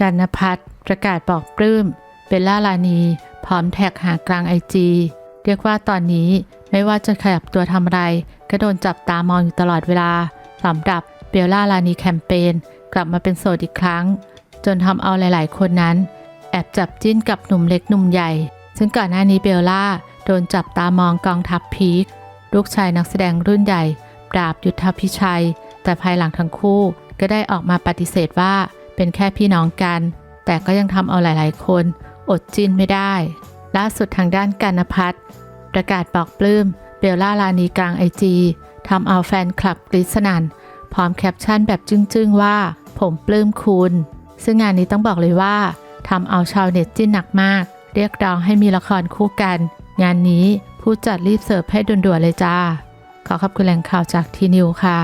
กันนพัฒประกาศบอกปลื้มเบลล่าลานีพร้อมแท็กหากลางไอจีเรียกว่าตอนนี้ไม่ว่าจะขยับตัวทำอะไร ก็โดนจับตามองอยู่ตลอดเวลาสำหรับเบลล่าลานีแคมเปญกลับมาเป็นโสดอีกครั้ง จนทำเอาหลาย ๆ คนนั้น แอบจับจิ้นกับหนุ่มเล็กหนุ่มใหญ่ ซึ่งก่อนหน้านี้เบลล่าโดนจับตามองกองทัพพีคลูกชายนักแสดงรุ่นใหญ่ ปราบยุทธพิชัย แต่ภายหลังทั้งคู่ก็ได้ออกมาปฏิเสธว่า เป็นแค่พี่น้องกัน แต่ก็ยังทำเอาหลายๆ คน อดจิ้นไม่ได้ ล่าสุดทางด้านกันพัฒน์ประกาศบอกปลื้มเบลล่าลานีกลางไอจีทำเอาแฟนคลับกรีสนัน่นพร้อมแคปชั่นแบบจึ้งๆว่า ผมปลื้มคุณ ซึ่งงานนี้ต้องบอกเลยว่าทำเอาชาวเน็ตจิ้นหนักมาก เรียกร้องให้มีละครคู่กัน งานนี้ผู้จัดรีบเสิร์ฟให้ด่วนๆเลยจ้า ขอขอบคุณแหล่งข่าวจากทีนิวค่ะ